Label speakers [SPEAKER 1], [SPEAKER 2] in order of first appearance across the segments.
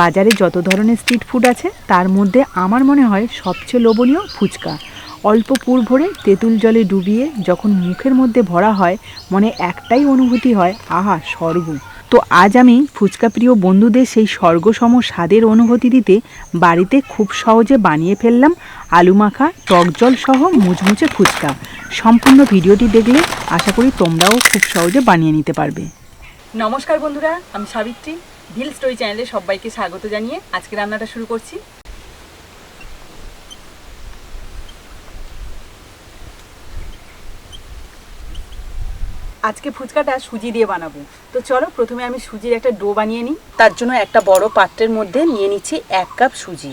[SPEAKER 1] বাজারে যত ধরনের স্ট্রিট ফুড আছে, তার মধ্যে আমার মনে হয় সবচেয়ে লোভনীয় ফুচকা। অল্প পুর ভরে তেঁতুল জলে ডুবিয়ে যখন মুখের মধ্যে ভরা হয়, মনে একটাই অনুভূতি হয়, আহা, স্বর্গ। তো আজ আমি ফুচকা প্রিয় বন্ধুদের সেই স্বর্গসম স্বাদের অনুভূতি দিতে বাড়িতে খুব সহজে বানিয়ে ফেললাম আলু মাখা, টক জল সহ মুচমুচে ফুচকা। সম্পূর্ণ ভিডিওটি দেখলে আশা করি তোমরাও খুব সহজে বানিয়ে নিতে পারবে।
[SPEAKER 2] নমস্কার বন্ধুরা, আমি সাবিত্রী। ভিল স্টোরি চ্যানেলে সবাইকে স্বাগত জানিয়ে আজকে রান্নাটা শুরু করছি। আজকে ফুচকাটা সুজি দিয়ে বানাবো। তো চলো প্রথমে আমি সুজির একটা ডো বানিয়ে নিই। তার জন্য একটা বড় পাত্রের মধ্যে নিয়ে নিচ্ছি এক কাপ সুজি।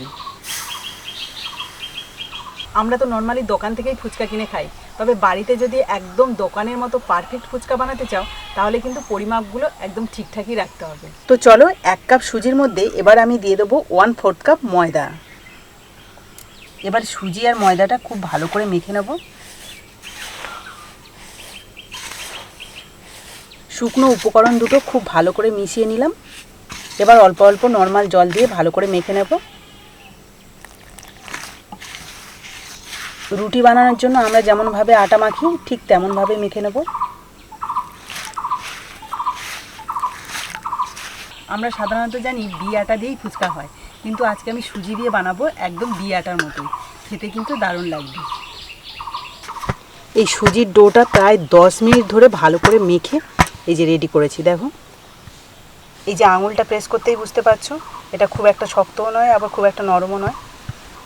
[SPEAKER 2] আমরা তো নর্মালি দোকান থেকেই ফুচকা কিনে খাই। তবে বাড়িতে যদি একদম দোকানের মতো পারফেক্ট ফুচকা বানাতে চাও, তাহলে কিন্তু পরিমাপগুলো একদম ঠিকঠাকই রাখতে হবে। তো চলো এক কাপ সুজির মধ্যে এবার আমি দিয়ে দেবো ওয়ান ফোর্থ কাপ ময়দা। এবার সুজি আর ময়দাটা খুব ভালো করে মেখে নেব। শুকনো উপকরণ দুটো খুব ভালো করে মিশিয়ে নিলাম। এবার অল্প অল্প নর্মাল জল দিয়ে ভালো করে মেখে নেব। রুটি বানানোর জন্য আমরা যেমনভাবে আটা মাখি, ঠিক তেমনভাবে মেখে নেব। আমরা সাধারণত জানি বি আটা দিয়েই ফুচকা হয়, কিন্তু আজকে আমি সুজি দিয়ে বানাবো একদম বি আটার মতোই। খেতে কিন্তু দারুণ লাগবে। এই সুজির ডোটা প্রায় দশ মিনিট ধরে ভালো করে মেখে এই যে রেডি করেছি, দেখো। এই যে আঙুলটা প্রেস করতেই বুঝতে পারছ, এটা খুব একটা শক্তও নয়, আবার খুব একটা নরমও নয়।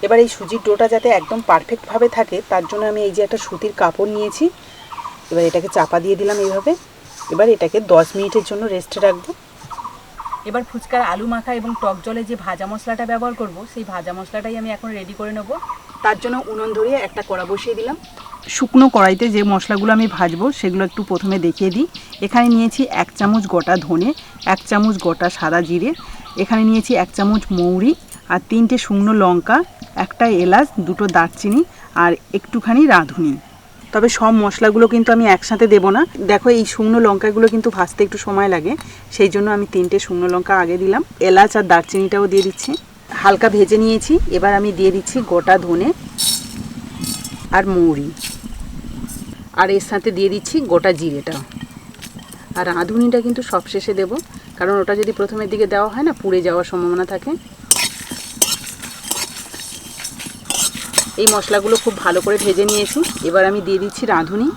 [SPEAKER 2] এবার এই সুজির ডোটা যাতে একদম পারফেক্টভাবে থাকে, তার জন্য আমি এই যে একটা সুতির কাপড় নিয়েছি। এবার এটাকে চাপা দিয়ে দিলাম এইভাবে। এবার এটাকে দশ মিনিটের জন্য রেস্টে রাখব। এবার ফুচকার আলু মাখা এবং টক জলে যে ভাজা মশলাটা ব্যবহার করব, সেই ভাজা মশলাটাই আমি এখন রেডি করে নেব। তার জন্য উনুন ধরিয়ে একটা কড়া বসিয়ে দিলাম। শুকনো কড়াইতে যে মশলাগুলো আমি ভাজবো, সেগুলো একটু প্রথমে দেখিয়ে দিই। এখানে নিয়েছি এক চামচ গোটা ধনে, এক চামচ গোটা সাদা জিরে। এখানে নিয়েছি এক চামচ মৌরি আর তিনটে শুকনো লঙ্কা একটা এলাচ, দুটো দারচিনি আর একটুখানি রাঁধুনি। তবে সব মশলাগুলো কিন্তু আমি একসাথে দেবো না। দেখো এই শুকনো লঙ্কাগুলো কিন্তু ভাজতে একটু সময় লাগে, সেই জন্য আমি তিনটে শুকনো লঙ্কা আগে দিলাম। এলাচ আর দারচিনিটাও দিয়ে দিচ্ছি। হালকা ভেজে নিয়েছি, এবার আমি দিয়ে দিচ্ছি গোটা ধনে আর মৌরি। আর এর সাথে দিয়ে দিচ্ছি গোটা জিরেটা। আর রাঁধুনিটা কিন্তু সবশেষে দেবো, কারণ ওটা যদি প্রথমের দিকে দেওয়া হয় না, পুড়ে যাওয়ার সম্ভাবনা থাকে। এই মশলাগুলো খুব ভালো করে ভেজে নিয়েছি এবার আমি দিয়ে দিচ্ছি রাঁধুনি।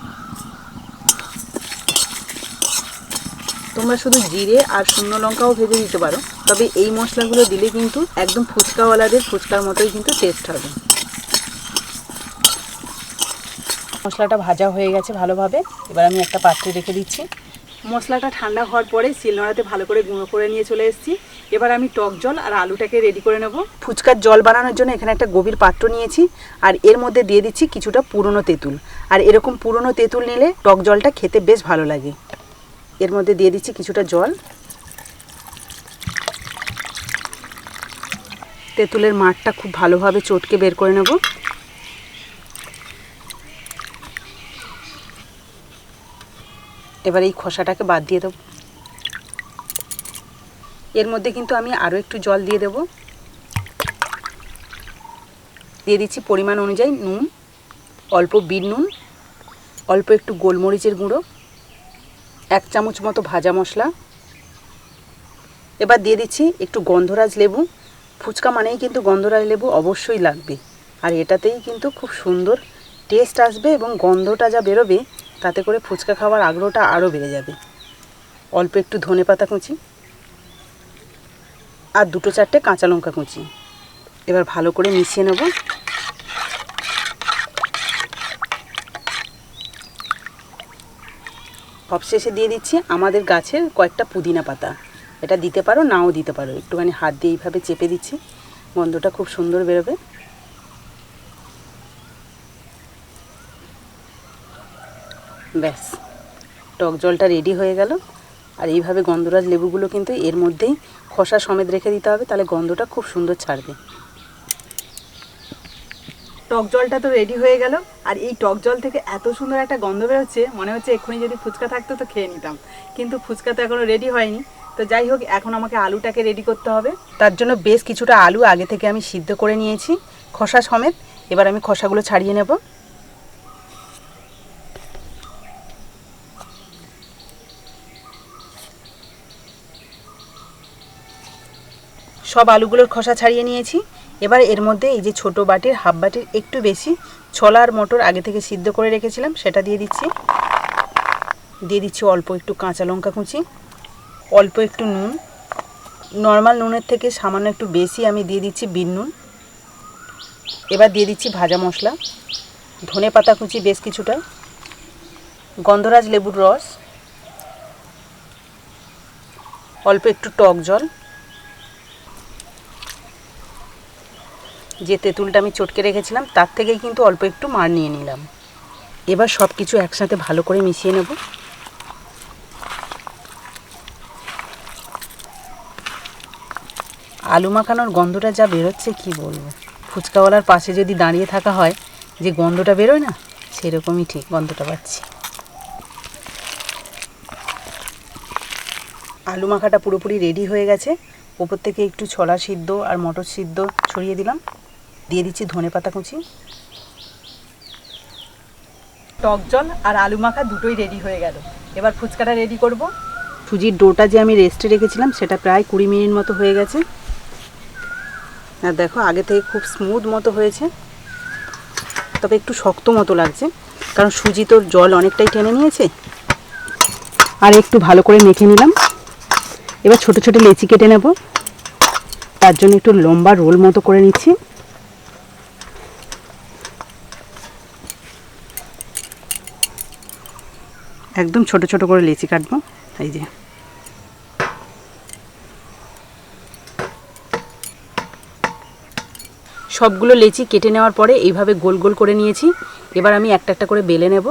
[SPEAKER 2] তোমরা শুধু জিরে আর শুকনো লঙ্কাও ভেজে দিতে পারো। তবে এই মশলাগুলো দিলে কিন্তু একদম ফুচকাওয়ালাদের ফুচকার মতোই কিন্তু টেস্ট হবে। মশলাটা ভাজা হয়ে গেছে ভালোভাবে। এবার আমি একটা পাত্রে রেখে দিচ্ছি। মশলাটা ঠান্ডা হওয়ার পরে শিলনোড়াতে ভালো করে গুঁড়ো করে নিয়ে চলে এসেছি। এবার আমি টক জল আর আলুটাকে রেডি করে নেব। ফুচকার জল বানানোর জন্য এখানে একটা গভীর পাত্র নিয়েছি আর এর মধ্যে দিয়ে দিচ্ছি কিছুটা পুরনো তেঁতুল। আর এরকম পুরনো তেঁতুল নিলে টক জলটা খেতে বেশ ভালো লাগে। এর মধ্যে দিয়ে দিচ্ছি কিছুটা জল। তেঁতুলের মাঠটা খুব ভালোভাবে চটকে বের করে নেব। এবার এই খোসাটাকে বাদ দিয়ে দেবো। এর মধ্যে কিন্তু আমি আরও একটু জল দিয়ে দেব। দিয়ে দিচ্ছি পরিমাণ অনুযায়ী নুন, অল্প বিট নুন, অল্প একটু গোলমরিচের গুঁড়ো, এক চামচ মতো ভাজা মশলা। এবার দিয়ে দিচ্ছি একটু গন্ধরাজ লেবু। ফুচকা মানেই কিন্তু গন্ধরাজ লেবু অবশ্যই লাগবে। আর এটাতেই কিন্তু খুব সুন্দর টেস্ট আসবে এবং গন্ধটা যা বেরোবে তাতে করে ফুচকা খাওয়ার আগ্রহটা আরও বেড়ে যাবে। অল্প একটু ধনে পাতা কুচি আর দুটো চারটে কাঁচা লঙ্কা কুচি। এবার ভালো করে মিশিয়ে নেব। সবশেষে দিয়ে দিচ্ছি আমাদের গাছের কয়েকটা পুদিনা পাতা। এটা দিতে পারো, নাও দিতে পারো। একটুখানি হাত দিয়ে এইভাবে চেপে দিচ্ছি। গন্ধটা খুব সুন্দর বেরোবে। ব্যাস। টক জলটা রেডি হয়ে গেল। আর এইভাবে গন্ধরাজ লেবুগুলো কিন্তু এর মধ্যেই খোসা সমেত রেখে দিতে হবে, তাহলে গন্ধটা খুব সুন্দর ছাড়বে। টক জলটা তো রেডি হয়ে গেল। আর এই টক জল থেকে এত সুন্দর একটা গন্ধ বেরোচ্ছে, মনে হচ্ছে এক্ষুনি যদি ফুচকা থাকতো তো খেয়ে নিতাম। কিন্তু ফুচকা তো এখনও রেডি হয়নি। তো যাই হোক, এখন আমাকে আলুটাকে রেডি করতে হবে। তার জন্য বেশ কিছুটা আলু আগে থেকে আমি সিদ্ধ করে নিয়েছি, খোসা সমেত। এবার আমি খোসাগুলো ছাড়িয়ে নেব। সব আলুগুলোর খোসা ছাড়িয়ে নিয়েছি। এবার এর মধ্যে এই যে ছোট বাটির, হাফ বাটির একটু বেশি ছোলা আর মটর আগে থেকে সিদ্ধ করে রেখেছিলাম, সেটা দিয়ে দিচ্ছি। দিয়ে দিচ্ছি অল্প একটু কাঁচা লঙ্কা কুচি, অল্প একটু নুন। নর্মাল নুনের থেকে সামান্য একটু বেশি আমি দিয়ে দিচ্ছি বিন নুন। এবার দিয়ে দিচ্ছি ভাজা মশলা, ধনে পাতা কুচি বেশ কিছুটা, গন্ধরাজ লেবুর রস, অল্প একটু টক জল যে তেঁতুলটা আমি চটকে রেখেছিলাম, তার থেকেই কিন্তু অল্প একটু মার নিয়ে নিলাম। এবার সব কিছু একসাথে ভালো করে মিশিয়ে নেব। আলু মাখানোর গন্ধটা যা বেরোচ্ছে, কি বলব? ফুচকাওয়ালার পাশে যদি দাঁড়িয়ে থাকা হয়, যে গন্ধটা বেরোয় না, সেরকমই ঠিক গন্ধটা পাচ্ছি। আলু মাখাটা পুরোপুরি রেডি হয়ে গেছে। ওপর থেকে একটু ছোলা সিদ্ধ আর মটর সিদ্ধ ছড়িয়ে দিলাম। দিয়ে দিচ্ছি ধনে পাতা কুচি। টক জল আর আলু মাখা দুটোই রেডি হয়ে গেল। এবার ফুচকাটা রেডি করব। সুজির ডোটা যে আমি রেস্টে রেখেছিলাম সেটা প্রায় কুড়ি মিনিট মতো হয়ে গেছে। আর দেখো আগে থেকে খুব স্মুথ মতো হয়েছে। তবে একটু শক্ত মতো লাগছে। কারণ সুজি তোর জল অনেকটাই টেনে নিয়েছে। আর একটু ভালো করে মেখে নিলাম। এবার ছোট ছোট লেচি কেটে নেব। তার জন্য একটু লম্বা রোল মতো করে নিচ্ছি। একদম ছোট ছোট করে লেচি কাটবো। এই যে। সবগুলো লেচি কেটে নেওয়ার পরে এইভাবে গোল গোল করে নিয়েছি। এবার আমি একটা একটা করে বেলে নেব।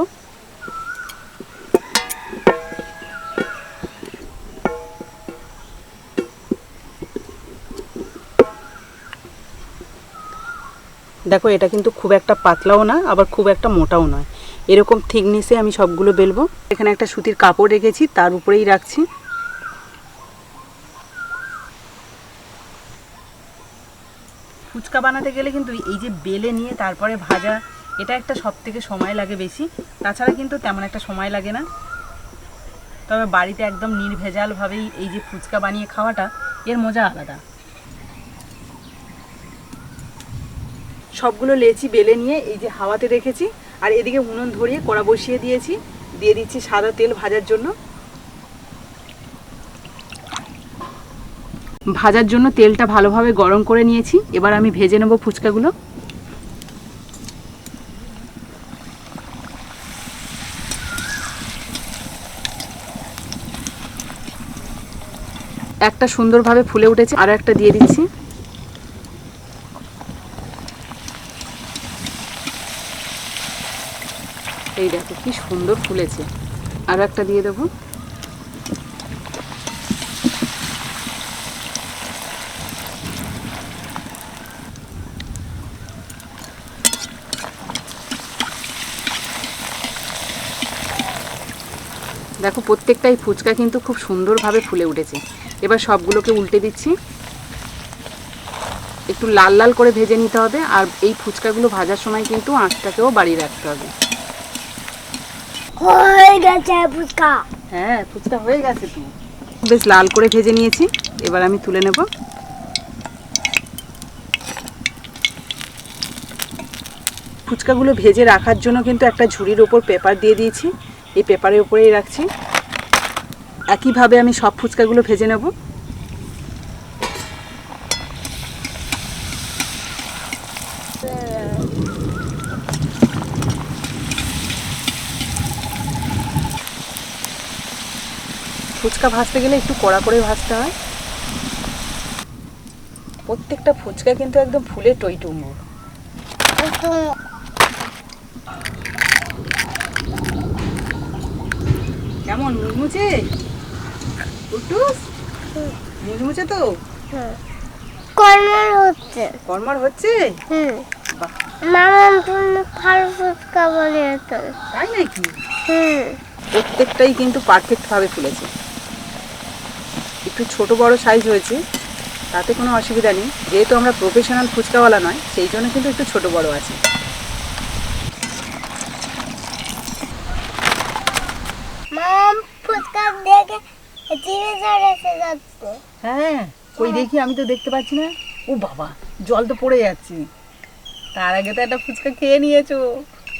[SPEAKER 2] দেখো, এটা কিন্তু খুব একটা পাতলাও না, আবার খুব একটা মোটাও নয়। এরকম থিকনেসে আমি সবগুলো বেলবো। এখানে একটা সুতির কাপড় রেখেছি, তার উপরেই রাখছি। ফুচকা বানাতে গেলে কিন্তু এই যে বেলে নিয়ে তারপরে ভাজা, এটা একটা সব থেকে সময় লাগে বেশি। তাছাড়া কিন্তু তেমন একটা সময় লাগে না। তবে বাড়িতে একদম নির্ভেজালভাবেই এই যে ফুচকা বানিয়ে খাওয়াটা, এর মজা আলাদা। সবগুলো লেচি বেলে নিয়ে এই যে হাওয়াতে রেখেছি। আর এদিকে উনুন ধরিয়ে কড়া বসিয়ে দিয়েছি। দিয়ে দিচ্ছি সাদা তেল ভাজার জন্য। ভাজার জন্য তেলটা ভালোভাবে গরম করে নিয়েছি। এবার আমি ভেজে নেব ফুচকাগুলো। একটা সুন্দরভাবে ফুলে উঠেছে। আর একটা দিয়ে দিচ্ছি এই দেখো কি সুন্দর ফুলেছে। আর একটা দিয়ে দেবো। দেখো, প্রত্যেকটাই ফুচকা কিন্তু খুব সুন্দরভাবে ফুলে উঠেছে। এবার সবগুলোকে উল্টে দিচ্ছি। একটু লাল লাল করে ভেজে নিতে হবে। আর এই ফুচকাগুলো ভাজার সময় কিন্তু আঁচটাকেও বাড়িয়ে রাখতে হবে।
[SPEAKER 3] হয়ে গেছে ফুচকা।
[SPEAKER 2] হ্যাঁ ফুচকা হয়ে গেছে তো। বেশ লাল করে ভেজে নিয়েছি, এবার আমি তুলে নেব। ফুচকাগুলো ভেজে রাখার জন্য কিন্তু একটা ঝুড়ির ওপর পেপার দিয়ে দিয়েছি। এই পেপারের উপরেই রাখছি। একইভাবে আমি সব ফুচকাগুলো ভেজে নেব। ফুচকা ভাজতে গেলে একটু কড়া করে ভাজতে হয়। প্রত্যেকটা ফুচকা কিন্তু একদম ফুলে টইটুম্বর। কেমন মুচমুচে? উটুস মুচমুচে তো?
[SPEAKER 3] কর্নার হচ্ছে।
[SPEAKER 2] কর্মার হচ্ছে?
[SPEAKER 3] হুম। মামা তুমি ভালো ফুচকা বানিয়েছো
[SPEAKER 2] তাই নাকি?
[SPEAKER 3] হুম।
[SPEAKER 2] প্রত্যেকটাই কিন্তু পারফেক্ট ভাবে ফুলেছে। একটু ছোট বড় সাইজ হয়েছে তাতে কোনো অসুবিধা নেই। যেহেতু আমরা প্রফেশনাল ফুচকাওয়ালা নয় সেই জন্য কিন্তু একটু ছোট বড় আছে।
[SPEAKER 3] মাম ফুচকা দেখে জিভে জল এসে যাচ্ছে।
[SPEAKER 2] হ্যাঁ কই দেখি আমি তো দেখতে পাচ্ছি না। ও বাবা জল তো পড়ে যাচ্ছে। তার আগে তো একটা ফুচকা খেয়ে নিয়েছো।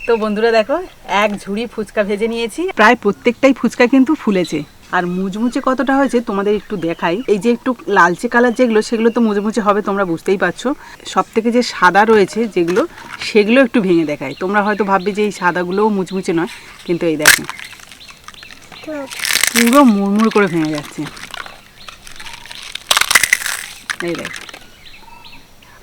[SPEAKER 2] তো বন্ধুরা দেখো এক ঝুড়ি ফুচকা ভেজে নিয়েছি। প্রায় প্রত্যেকটাই ফুচকা কিন্তু ফুলেছে। আর মুচমুচে কতটা হয়েছে তোমাদের একটু দেখাই। এই যে একটু লালচে কালার যেগুলো, সেগুলো তো মুচমুচে হবে, তোমরা বুঝতেই পারছ। সব থেকে যে সাদা রয়েছে যেগুলো, সেগুলো একটু ভেঙে দেখায় তোমরা হয়তো ভাববে যে এই সাদাগুলোও মুচমুচে নয়, কিন্তু এই দেখো। পুরো মুড়মুড় করে ভেঙে যাচ্ছে। এই দেখ।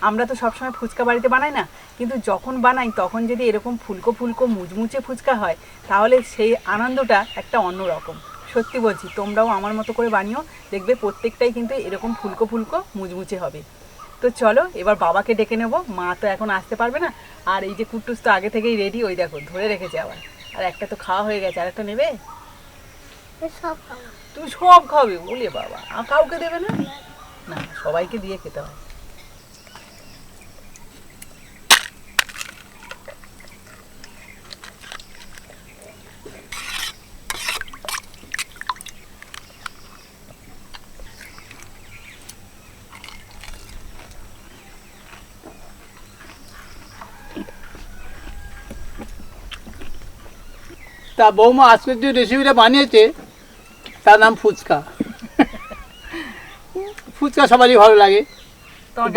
[SPEAKER 2] আমরা তো সবসময় ফুচকা বাড়িতে বানাই না, কিন্তু যখন বানাই, তখন যদি এরকম ফুলকো ফুলকো মুচমুচে ফুচকা হয়, তাহলে সেই আনন্দটা একটা অন্য রকম সত্যি বলছি তোমরাও আমার মতো করে বানিও দেখবে প্রত্যেকটাই কিন্তু এরকম ফুলকো ফুলকো মুচমুচে হবে। তো চলো এবার বাবাকে ডেকে নেব মা তো এখন আসতে পারবে না আর এই যে কুট্টুস তো আগে থেকেই রেডি ওই দেখো ধরে রেখেছে আবার। আর একটা তো খাওয়া হয়ে গেছে আর একটা নেবে। তুমি সব খাবে বলে বাবা আর কাউকে দেবে না? না সবাইকে দিয়ে খেতে হয়।
[SPEAKER 4] তা বৌমা আজকে যে রেসিপিটা বানিয়েছে তার নাম ফুচকা। ফুচকা সবারই ভালো লাগে।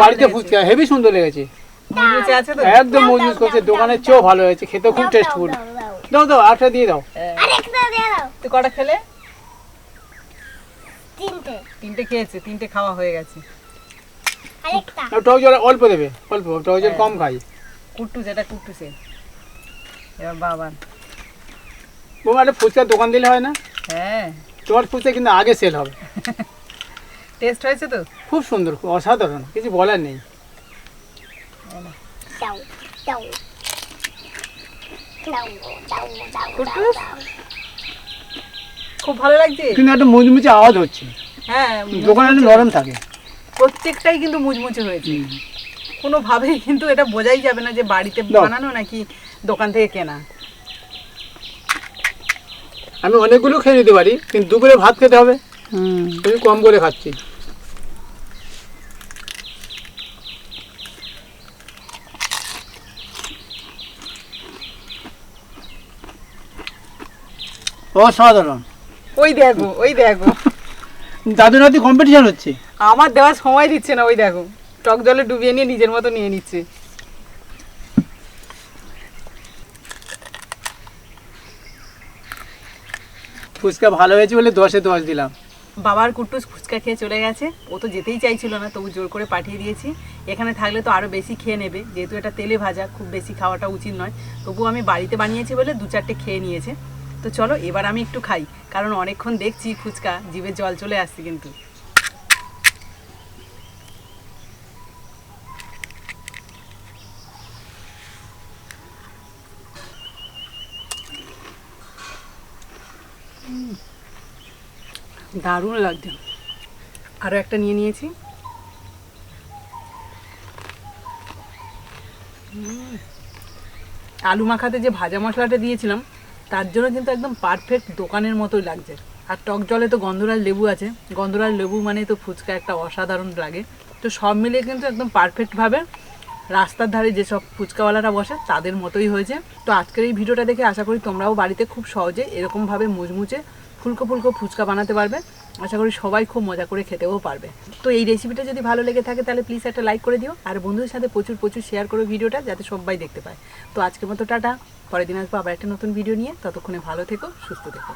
[SPEAKER 4] বাড়িতে ফুচকা হেভি সুন্দর লেগেছে।
[SPEAKER 2] তো?
[SPEAKER 4] একদম মজবুত করছে দোকানের চেয়েও ভালো হয়েছে খেতে খুব টেস্টফুল
[SPEAKER 3] দাও, দাও।
[SPEAKER 4] আটটা দিয়ে দাও।
[SPEAKER 2] হ্যাঁ। তুই কটা খেলে?
[SPEAKER 3] তিনটে।
[SPEAKER 2] তিনটে খেয়েছে তিনটে খাওয়া হয়ে গেছে।
[SPEAKER 4] টক জল অল্প দেবে অল্প টক জল কম খাই।
[SPEAKER 2] কুট্টু যেটা কুট্টুসে এবার বাবা
[SPEAKER 4] বৌমা একটা ফুচকার দোকান দিলে হয় না?
[SPEAKER 2] হ্যাঁ।
[SPEAKER 4] তোমার ফুচকা কিন্তু আগে সেল হবে।
[SPEAKER 2] টেস্ট হয়েছে তো?
[SPEAKER 4] খুব সুন্দর খুব অসাধারণ কিছু বলার নেই।
[SPEAKER 2] খুব ভালো লাগছে?
[SPEAKER 4] কিন্তু একটা মুচমুচে আওয়াজ হচ্ছে।
[SPEAKER 2] হ্যাঁ
[SPEAKER 4] দোকানে একটু নরম থাকে।
[SPEAKER 2] প্রত্যেকটাই কিন্তু মুচমুচে হয়েছে। কোনোভাবেই কিন্তু এটা বোঝাই যাবে না যে বাড়িতে বানানো নাকি দোকান থেকে কেনা।
[SPEAKER 4] আমি অনেকগুলো খেয়ে নিতে পারি কিন্তু দুপুরে ভাত খেতে হবে। আমি কম করে খাচ্ছি। অসাধারণ।
[SPEAKER 2] ওই দেখো ওই দেখো।
[SPEAKER 4] দাদু নাতি কম্পিটিশন হচ্ছে।
[SPEAKER 2] আমার দেওয়ার সময় দিচ্ছে না ওই দেখো। টক জলে ডুবিয়ে নিয়ে নিজের মতো নিয়ে নিচ্ছে।
[SPEAKER 4] ফুচকা ভালো হয়েছে বলে দশে দশ দিলাম।
[SPEAKER 2] বাবার কুট্টুস ফুচকা খেয়ে চলে গেছে। ও তো যেতেই চাইছিল না, তবু জোর করে পাঠিয়ে দিয়েছি। এখানে থাকলে তো আরও বেশি খেয়ে নেবে। যেহেতু এটা তেলে ভাজা, খুব বেশি খাওয়াটা উচিত নয়। তবু আমি বাড়িতে বানিয়েছি বলে দু চারটে খেয়ে নিয়েছে। তো চলো, এবার আমি একটু খাই। কারণ অনেকক্ষণ দেখছি ফুচকা, জিভে জল চলে আসছে কিন্তু। দারুণ লাগছে। আরও একটা নিয়ে নিয়েছি। আলু মাখাতে যে ভাজা মশলাটা দিয়েছিলাম, তার জন্য কিন্তু একদম পারফেক্ট দোকানের মতোই লাগছে। আর টক জলে তো গন্ধরাজ লেবু আছে। গন্ধরাজ লেবু মানে তো ফুচকা একটা অসাধারণ লাগে। তো সব মিলিয়ে কিন্তু একদম পারফেক্টভাবে রাস্তার ধারে যেসব ফুচকাওয়ালারা বসে, তাদের মতোই হয়েছে। তো আজকের এই ভিডিওটা দেখে আশা করি তোমরাও বাড়িতে খুব সহজে এরকমভাবে মুচমুচে ফুলকো ফুলকো ফুচকা বানাতে পারবে। আশা করি সবাই খুব মজা করে খেতেও পারবে। তো এই রেসিপিটা যদি ভালো লেগে থাকে, তাহলে প্লিজ একটা লাইক করে দিও। আর বন্ধুদের সাথে প্রচুর প্রচুর শেয়ার করো ভিডিওটা, যাতে সবাই দেখতে পায়। তো আজকের মতো টাটা। পরের দিন আসব আবার একটা নতুন ভিডিও নিয়ে। ততক্ষণে ভালো থেকো, সুস্থ থেকো।